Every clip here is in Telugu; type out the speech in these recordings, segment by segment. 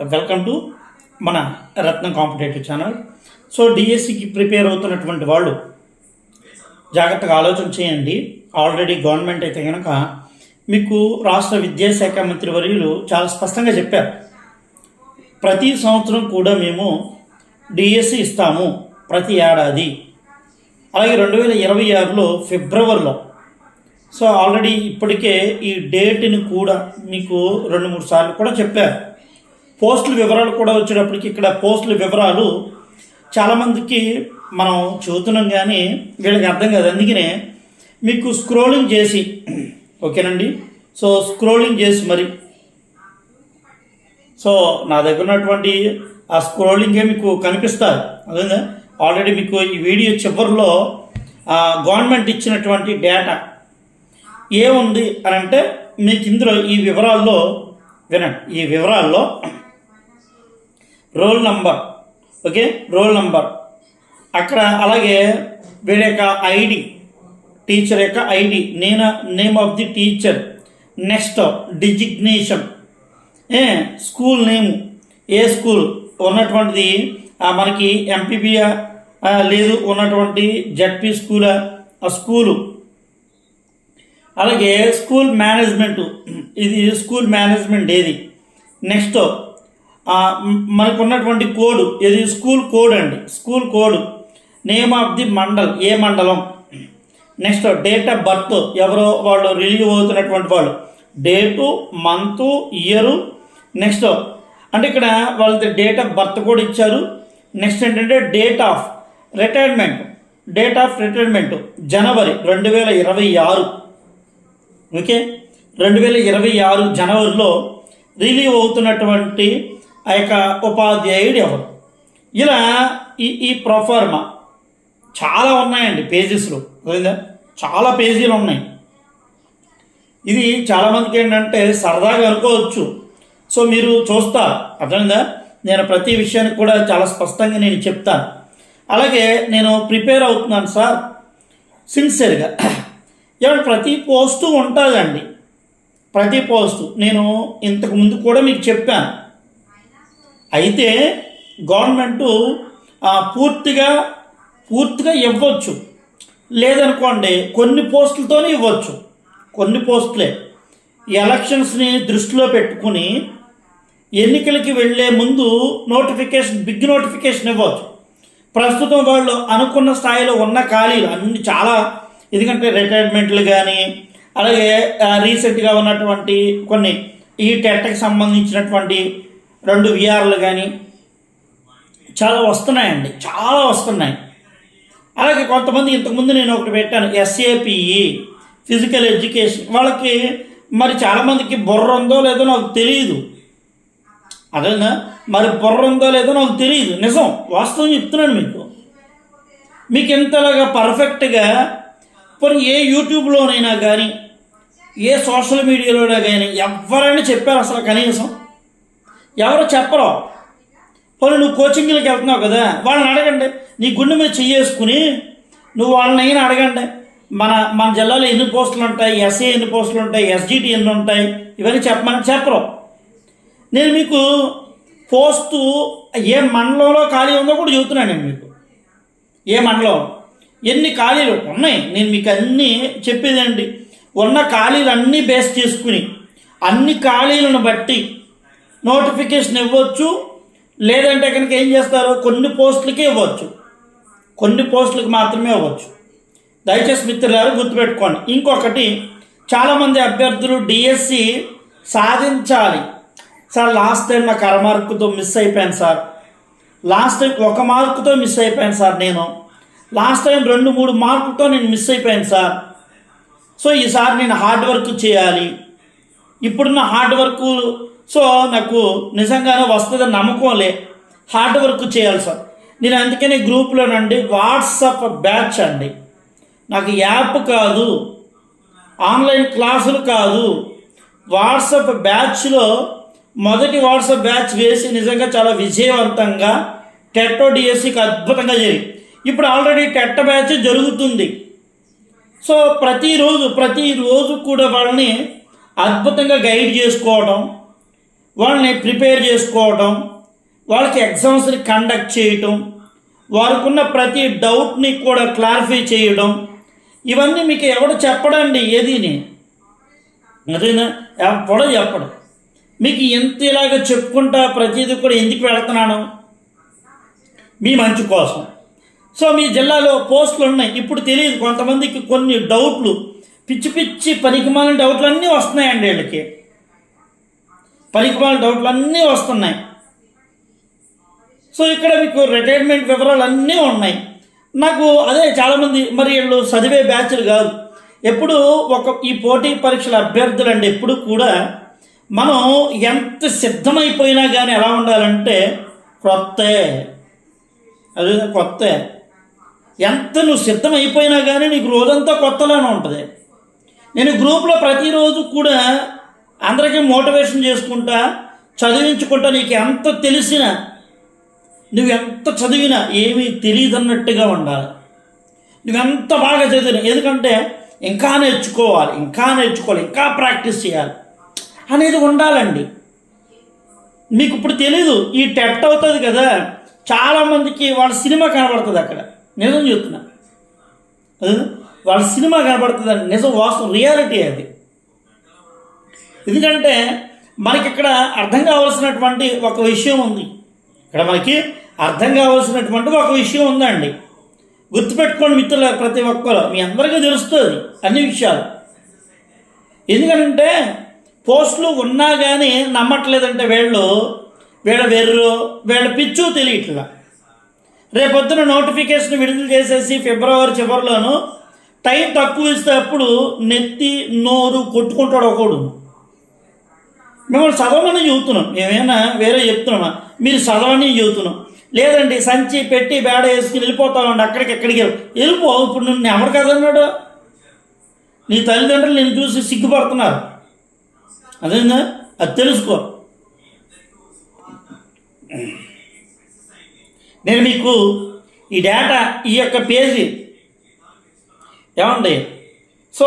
వెల్కమ్ టు మన రత్నం కాంపిటేటివ్ ఛానల్. సో డిఎస్సికి ప్రిపేర్ అవుతున్నటువంటి వాళ్ళు జాగ్రత్తగా ఆలోచన చేయండి. ఆల్రెడీ గవర్నమెంట్ అయితే కనుక మీకు రాష్ట్ర విద్యాశాఖ మంత్రి వర్యులు చాలా స్పష్టంగా చెప్పారు. ప్రతి సంవత్సరం కూడా మేము డిఎస్సి ఇస్తాము ప్రతి ఏడాది. అలాగే రెండు వేల ఇరవై ఆరులో ఫిబ్రవరిలో. సో ఆల్రెడీ ఇప్పటికే ఈ డేట్ని కూడా మీకు రెండు మూడు సార్లు కూడా చెప్పారు. పోస్టుల వివరాలు కూడా వచ్చేటప్పటికి ఇక్కడ పోస్టుల వివరాలు చాలామందికి మనం చదువుతున్నాం కానీ వీళ్ళకి అర్థం కాదు. అందుకనే మీకు స్క్రోలింగ్ చేసి ఓకేనండి? సో స్క్రోలింగ్ చేసి మరి. సో నా దగ్గర ఉన్నటువంటి ఆ స్క్రోలింగే మీకు కనిపిస్తారు. అదే ఆల్రెడీ మీకు ఈ వీడియో చివరిలో ఆ, గవర్నమెంట్ ఇచ్చినటువంటి డేటా ఏముంది అని అంటే మీకు ఇందులో ఈ వివరాల్లో వినండి. ఈ వివరాల్లో roll number. Okay? Roll number. అక్కడ అలాగే వీడి యొక్క ఐడి టీచర్ యొక్క ఐడి నేను name of the teacher next designation. A school name. ఏ స్కూల్? ఉన్నటువంటిది మనకి ఎంపీబీయా లేదు ఉన్నటువంటి జడ్పీ స్కూల్ ఆ స్కూలు. అలాగే స్కూల్ మేనేజ్మెంట్. ఇది స్కూల్ మేనేజ్మెంట్ ఏది? నెక్స్ట్ మనకు ఉన్నటువంటి కోడ్ ఇది స్కూల్ కోడ్ అండి. School code. Name of the mandal ఏ మండలం? Next date of birth. ఎవరో వాళ్ళు రిలీవ్ అవుతున్నటువంటి వాళ్ళు. Date month year. నెక్స్ట్ అంటే ఇక్కడ వాళ్ళది డేట్ ఆఫ్ బర్త్ కూడా ఇచ్చారు. నెక్స్ట్ ఏంటంటే date of retirement. Date of retirement జనవరి రెండు వేల ఇరవై ఆరు. ఓకే? రెండు వేల ఇరవై ఆరు జనవరిలో రిలీవ్ అవుతున్నటువంటి ఆ యొక్క ఉపాధ్యాయుడు ఎవరు? ఇలా ఈ ఈ ప్రొఫార్మా చాలా ఉన్నాయండి పేజెస్లో అదేందా చాలా పేజీలు ఉన్నాయి. ఇది చాలామందికి ఏంటంటే సరదాగా అనుకోవచ్చు. సో మీరు చూస్తారు. అర్థమైందా? నేను ప్రతి విషయానికి కూడా చాలా స్పష్టంగా నేను చెప్తాను. అలాగే నేను ప్రిపేర్ అవుతున్నాను సార్. సిన్సియర్గా ఏమంటే ప్రతి పోస్టు ఉంటుందండి. ప్రతి పోస్టు. నేను ఇంతకు ముందు కూడా మీకు చెప్పాను. అయితే గవర్నమెంటు పూర్తిగా పూర్తిగా ఇవ్వచ్చు. లేదనుకోండి కొన్ని పోస్టులతోనే ఇవ్వచ్చు. కొన్ని పోస్టులే. ఎలక్షన్స్ని దృష్టిలో పెట్టుకుని ఎన్నికలకి వెళ్ళే ముందు నోటిఫికేషన్ బిగ్ నోటిఫికేషన్ ఇవ్వచ్చు. ప్రస్తుతం వాళ్ళు అనుకున్న స్థాయిలో ఉన్న ఖాళీలు అన్ని చాలా ఎందుకంటే రిటైర్మెంట్లు కానీ అలాగే రీసెంట్గా ఉన్నటువంటి కొన్ని ఈ టెట్కి సంబంధించినటువంటి రెండు విఆర్లు కానీ చాలా వస్తున్నాయండి. చాలా వస్తున్నాయి. అలాగే కొంతమంది ఇంతకుముందు నేను ఒకటి పెట్టాను ఎస్ఏపిఈ ఫిజికల్ ఎడ్యుకేషన్ వాళ్ళకి మరి చాలామందికి బుర్ర ఉందో లేదో నాకు తెలియదు అదేనా? మరి బుర్ర ఉందో లేదో నాకు తెలియదు నిజం వాస్తవం చెప్తున్నాను మీకు. మీకు ఇంతలాగా పర్ఫెక్ట్గా పోనీ ఏ యూట్యూబ్లోనైనా కానీ ఏ సోషల్ మీడియాలోనైనా కానీ ఎవరైనా చెప్పారు అసలు కనీసం? ఎవరు చెప్పరు. పోనీ నువ్వు కోచింగ్లకు వెళ్తున్నావు కదా వాళ్ళని అడగండి. నీ గుండె మీద చెయ్యేసుకుని నువ్వు వాళ్ళని అయినా అడగండి. మన మన జిల్లాలో ఎన్ని పోస్టులు ఉంటాయి ఎస్ఏ ఎన్ని పోస్టులు ఉంటాయి ఎస్జిటి ఎన్ని ఉంటాయి ఇవన్నీ చెప్పమని చెప్పరు. నేను మీకు పోస్టు ఏ మండలంలో ఖాళీ ఉందో కూడా చెబుతున్నాను నేను మీకు. ఏ మండలం? ఎన్ని ఖాళీలు ఉన్నాయి? నేను మీకు అన్నీ చెప్పేదండి ఉన్న ఖాళీలు అన్నీ బేస్ చేసుకుని అన్ని ఖాళీలను బట్టి నోటిఫికేషన్ ఇవ్వచ్చు. లేదంటే కనుక ఏం చేస్తారు? కొన్ని పోస్టులకే ఇవ్వచ్చు. కొన్ని పోస్టులకు మాత్రమే ఇవ్వచ్చు. దయచేసి మిత్రులారు గుర్తుపెట్టుకోండి. ఇంకొకటి చాలామంది అభ్యర్థులు డిఎస్సి సాధించాలి. సార్ లాస్ట్ టైం నాకు అర మార్కుతో మిస్ అయిపోయాను సార్. లాస్ట్ టైం ఒక మార్కుతో మిస్ అయిపోయాను సార్ నేను. లాస్ట్ టైం రెండు మూడు మార్కులతో నేను మిస్ అయిపోయాను సార్. సో ఈసారి నేను హార్డ్ వర్క్ చేయాలి. ఇప్పుడున్న హార్డ్ వర్క్ సో నాకు నిజంగానే వస్తుందని నమ్మకం లే. హార్డ్ వర్క్ చేయాలి సార్. నేను అందుకనే గ్రూప్లోనండి వాట్సాప్ బ్యాచ్ అండి. నాకు యాప్ కాదు ఆన్లైన్ క్లాసులు కాదు. వాట్సాప్ బ్యాచ్లో మొదటి వాట్సాప్ బ్యాచ్ వేసి నిజంగా చాలా విజయవంతంగా టెట్టో డిఎస్సికి అద్భుతంగా జరిగింది. ఇప్పుడు ఆల్రెడీ టెట్ట బ్యాచ్ జరుగుతుంది. సో ప్రతిరోజు ప్రతిరోజు కూడా వాళ్ళని అద్భుతంగా గైడ్ చేసుకోవడం వాళ్ళని ప్రిపేర్ చేసుకోవటం వాళ్ళకి ఎగ్జామ్స్ని కండక్ట్ చేయటం వారికున్న ప్రతి డౌట్ని కూడా క్లారిఫై చేయడం ఇవన్నీ మీకు ఎవడు చెప్పడండి? ఏదీని? అదేనా? ఎవడో చెప్పడు. మీకు ఎంత ఇలాగ చెప్పుకుంటా ప్రతిదీ కూడా ఎందుకు వెళుతున్నాను? మీ మంచి కోసం. సో మీ జిల్లాలో పోస్టులు ఉన్నాయి. ఇప్పుడు తెలియదు కొంతమందికి కొన్ని డౌట్లు పిచ్చి పిచ్చి పనికిమాలిన డౌట్లు అన్నీ వస్తున్నాయండి వీళ్ళకి. పరిపాలన డౌట్లు అన్నీ వస్తున్నాయి. సో ఇక్కడ మీకు రిటైర్మెంట్ వివరాలు అన్నీ ఉన్నాయి. నాకు అదే చాలామంది మరి వీళ్ళు చదివే బ్యాచ్లు కాదు. ఎప్పుడు ఒక ఈ పోటీ పరీక్షల అభ్యర్థులు అండి ఎప్పుడు కూడా మనం ఎంత సిద్ధమైపోయినా కానీ ఎలా ఉండాలంటే కొత్త అదే కొత్త ఎంత నువ్వు సిద్ధమైపోయినా కానీ నీకు రోజంతా కొత్తలానే ఉంటుంది. నేను గ్రూప్లో ప్రతిరోజు కూడా అందరికీ మోటివేషన్ చేసుకుంటా చదివించుకుంటా నీకు ఎంత తెలిసినా నువ్వు ఎంత చదివినా ఏమీ తెలియదన్నట్టుగా ఉండాలి. నువ్వెంత బాగా చదివినా ఎందుకంటే ఇంకా నేర్చుకోవాలి ఇంకా నేర్చుకోవాలి ఇంకా ప్రాక్టీస్ చేయాలి అనేది ఉండాలండి. మీకు ఇప్పుడు తెలీదు ఈ టెట్ అవుతుంది కదా చాలామందికి వాళ్ళ సినిమా కనబడుతుంది అక్కడ. నిజం చెప్తున్నా. వాళ్ళ సినిమా కనబడుతుంది అండి నిజం వాస్తవం రియాలిటీ అది. ఎందుకంటే మనకి ఇక్కడ అర్థం కావాల్సినటువంటి ఒక విషయం ఉంది. ఇక్కడ మనకి అర్థం కావాల్సినటువంటి ఒక విషయం ఉందండి. గుర్తుపెట్టుకోండి మిత్రుల ప్రతి ఒక్కరు. మీ అందరికీ తెలుస్తుంది అన్ని విషయాలు. ఎందుకంటే పోస్టులు ఉన్నా కానీ నమ్మట్లేదంటే వీళ్ళు వీళ్ళ వెర్రు వీళ్ళ పిచ్చు తెలియట్లా. రేపొద్దున నోటిఫికేషన్ విడుదల చేసేసి ఫిబ్రవరి చివరిలోను టైం తక్కువ ఇస్తే అప్పుడు నెత్తి నోరు కొట్టుకుంటాడు ఒకడు. మిమ్మల్ని చదవమని చెబుతున్నాం. ఏమైనా వేరే చెప్తున్నామా? మీరు చదవని చెబుతున్నాం. లేదండి సంచి పెట్టి బేడ వేసుకుని వెళ్ళిపోతామండి అక్కడికి ఎక్కడికి వెళ్ళిపో ఇప్పుడు నువ్వు ఎవరు కదన్నాడు నీ తల్లిదండ్రులు నేను చూసి సిగ్గుపడుతున్నారు. అదేందా? అది తెలుసుకో. నేను మీకు ఈ డేటా ఈ యొక్క పేజీ ఏమండి? సో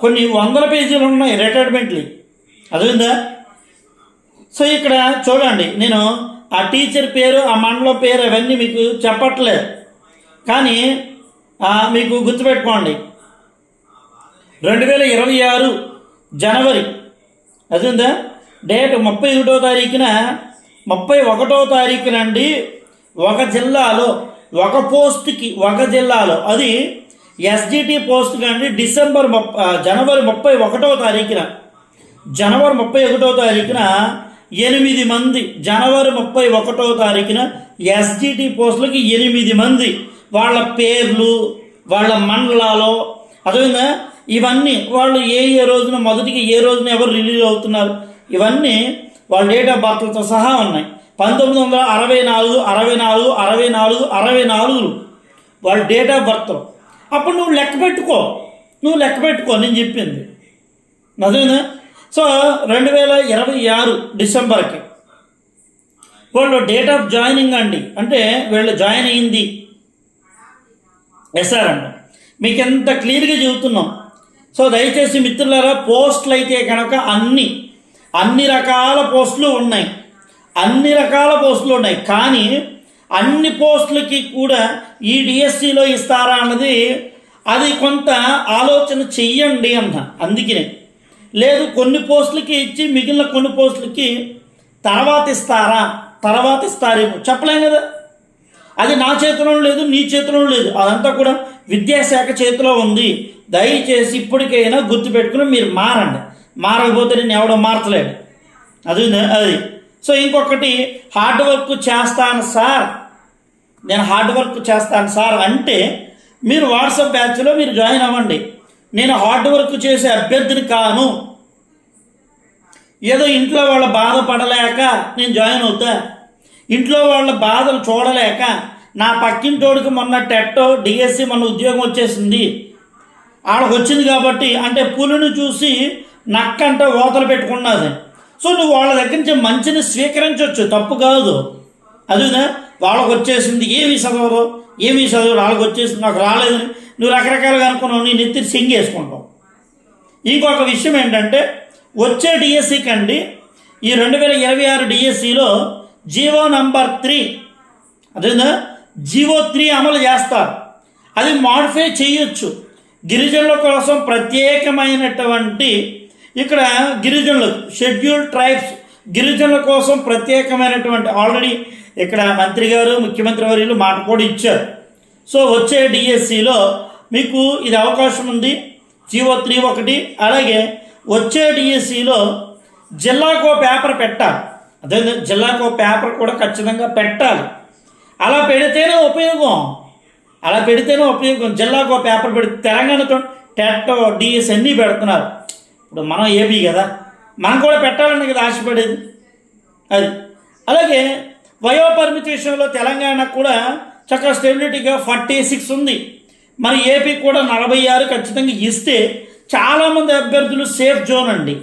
కొన్ని వందల పేజీలు ఉన్నాయి రిటైర్మెంట్లు అదేందా? సో ఇక్కడ చూడండి నేను ఆ టీచర్ పేరు ఆ మండలం పేరు అవన్నీ మీకు చెప్పట్లేదు. కానీ మీకు గుర్తుపెట్టుకోండి. రెండు వేల ఇరవై ఆరు జనవరి అదిందా? డేట్ ముప్పై ఒకటో తారీఖున ముప్పై ఒకటో తారీఖునండి ఒక జిల్లాలో ఒక పోస్ట్కి ఒక జిల్లాలో అది ఎస్జిటి పోస్ట్ కండి డిసెంబర్ ముప్ప జనవరి ముప్పై ఒకటో తారీఖున. జనవరి ముప్పై ఒకటో తారీఖున ఎనిమిది మంది జనవరి ముప్పై ఒకటో తారీఖున ఎస్జిటి పోస్టులకి ఎనిమిది మంది. వాళ్ళ పేర్లు వాళ్ళ మండలాలు అదేవిధంగా ఇవన్నీ వాళ్ళు ఏ ఏ రోజున మొదటికి ఏ రోజున ఎవరు రిలీజ్ అవుతున్నారు ఇవన్నీ వాళ్ళ డేట్ ఆఫ్ బర్త్లతో సహా ఉన్నాయి. పంతొమ్మిది వందల అరవై నాలుగు అరవై నాలుగు అరవై నాలుగు అరవై నాలుగులు వాళ్ళ డేట్ ఆఫ్ బర్త్. అప్పుడు నువ్వు లెక్క పెట్టుకో. నువ్వు లెక్క పెట్టుకో నేను చెప్పింది. అదేనా సో రెండు వేల ఇరవై ఆరు డిసెంబర్కి. వాళ్ళు డేట్ ఆఫ్ జాయినింగ్ అండి. అంటే వీళ్ళు జాయిన్ అయింది ఎస్ఆర్ అంట మీకు ఎంత క్లియర్గా చెబుతున్నాం. సో దయచేసి మిత్రులారా పోస్టులు అయితే కనుక అన్ని అన్ని రకాల పోస్టులు ఉన్నాయి. అన్ని రకాల పోస్టులు ఉన్నాయి. కానీ అన్ని పోస్టులకి కూడా ఈ డిఎస్సిలో ఇస్తారా అన్నది అది కొంత ఆలోచన చెయ్యండి అన్న అందుకనే. లేదు కొన్ని పోస్టులకి ఇచ్చి మిగిలిన కొన్ని పోస్టులకి తర్వాత ఇస్తారా తర్వాత ఇస్తారేమో చెప్పలేం కదా? అది నా చేతిలో లేదు నీ చేతిలో లేదు. అదంతా కూడా విద్యాశాఖ చేతిలో ఉంది. దయచేసి ఇప్పటికైనా గుర్తుపెట్టుకుని మీరు మారండి. మారకపోతే నేను ఎవడో మార్చలేడు అది అది. సో ఇంకొకటి హార్డ్ వర్క్ చేస్తాను సార్. నేను హార్డ్ వర్క్ చేస్తాను సార్ అంటే మీరు వాట్సాప్ బ్యాచ్లో మీరు జాయిన్ అవ్వండి. నేను హార్డ్ వర్క్ చేసే అభ్యర్థిని కాను. ఏదో ఇంట్లో వాళ్ళ బాధపడలేక నేను జాయిన్ అవుతా. ఇంట్లో వాళ్ళ బాధలు చూడలేక నా పక్కింటోడికి మొన్న టెట్టో డిఎస్సి మొన్న ఉద్యోగం వచ్చేసింది. ఆడకు వచ్చింది కాబట్టి అంటే పులిని చూసి నక్కంట ఓతలు పెట్టుకున్నది. సో నువ్వు వాళ్ళ దగ్గర నుంచి మంచిని స్వీకరించవచ్చు తప్పు కాదు. అదినా? వాళ్ళకి వచ్చేసింది ఏమి చదవరు ఏమి చదవరు వాళ్ళకి వచ్చేసింది నాకు రాలేదని నువ్వు రకరకాలుగా అనుకున్నావు నీ నెత్తి సింగేసుకుంటావు ఇంకొక విషయం ఏంటంటే వచ్చే డిఎస్సి కండి ఈ రెండు వేల ఇరవై ఆరు డిఎస్సిలో జీవో నంబర్ త్రీ అదేందా? జీవో త్రీ అమలు చేస్తారు. అది మాడిఫై చేయొచ్చు. గిరిజనుల కోసం ప్రత్యేకమైనటువంటి ఇక్కడ గిరిజనులు షెడ్యూల్ ట్రైబ్స్ గిరిజనుల కోసం ప్రత్యేకమైనటువంటి ఆల్రెడీ ఇక్కడ మంత్రి గారు ముఖ్యమంత్రి వర్యులు మాట కూడా ఇచ్చారు. సో వచ్చే డిఎస్సిలో మీకు ఇది అవకాశం ఉంది. జీవో త్రీ ఒకటి. అలాగే వచ్చే డిఎస్సిలో జిల్లాకో పేపర్ పెట్టాలి. అదే జిల్లాకో పేపర్ కూడా ఖచ్చితంగా పెట్టాలి. అలా పెడితేనే ఉపయోగం. అలా పెడితేనే ఉపయోగం. జిల్లాకో పేపర్ పెడితే తెలంగాణతో టెట్ డిఎస్ అన్నీ పెడుతున్నారు. ఇప్పుడు మనం ఏపీ కదా. మనం కూడా పెట్టాలని కదా ఆశపడేది. అది. అలాగే వయోపరిమితి విషయంలో తెలంగాణ కూడా చక్కగా స్టెబిలిటీగా ఫార్టీ సిక్స్ ఉంది. మరి ఏపీ కూడా నలభై ఆరు ఖచ్చితంగా ఇస్తే చాలామంది అభ్యర్థులు సేఫ్ జోన్ అండి.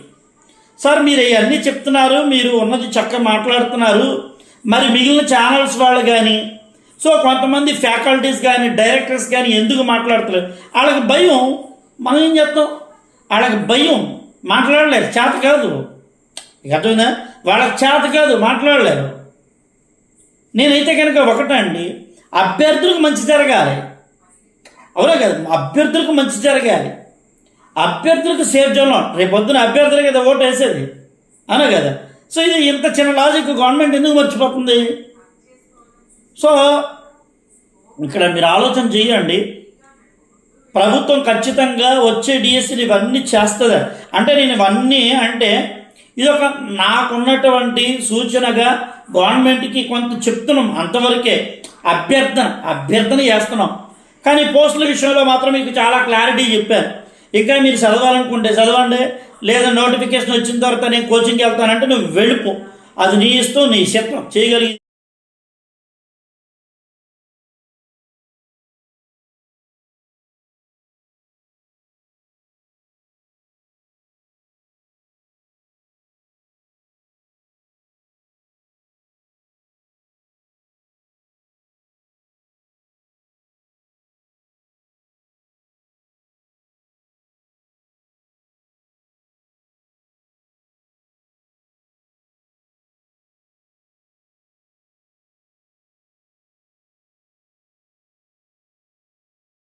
సార్ మీరు ఇవన్నీ చెప్తున్నారు మీరు ఉన్నది చక్కగా మాట్లాడుతున్నారు మరి మిగిలిన ఛానల్స్ వాళ్ళు కానీ సో కొంతమంది ఫ్యాకల్టీస్ కానీ డైరెక్టర్స్ కానీ ఎందుకు మాట్లాడతలేరు? వాళ్ళకి భయం మనం ఏం చేస్తాం? వాళ్ళకి భయం మాట్లాడలేరు చేత కాదు. అర్థమైందా? వాళ్ళకి చేత కాదు మాట్లాడలేరు. నేనైతే కనుక ఒకటండి అండి అభ్యర్థులకు మంచి జరగాలి. అవునా కదా? అభ్యర్థులకు మంచి జరగాలి. అభ్యర్థులకు సేఫ్ జోన్లో రేపు పొద్దున అభ్యర్థులు కదా ఓటు వేసేది. అవునా కదా? సో ఇది ఇంత చిన్న లాజిక్ గవర్నమెంట్ ఎందుకు మర్చిపోతుంది? సో ఇక్కడ మీరు ఆలోచన చేయండి. ప్రభుత్వం ఖచ్చితంగా వచ్చే డిఎస్సీలు ఇవన్నీ చేస్తుంది. అంటే నేను ఇవన్నీ అంటే ఇది ఒక నాకున్నటువంటి సూచనగా గవర్నమెంట్కి కొంత చెప్తున్నాం. అంతవరకే అభ్యర్థన అభ్యర్థన చేస్తున్నాం. కానీ పోస్టుల విషయంలో మాత్రం మీకు చాలా క్లారిటీ చెప్పాను ఇంకా మీరు చదవాలనుకుంటే చదవండి లేదా నోటిఫికేషన్ వచ్చిన తర్వాత నేను కోచింగ్కి వెళ్తానంటే నువ్వు వెళ్ళిపో. అది నీ ఇష్టం నీ చిత్రం. చేయగలిగి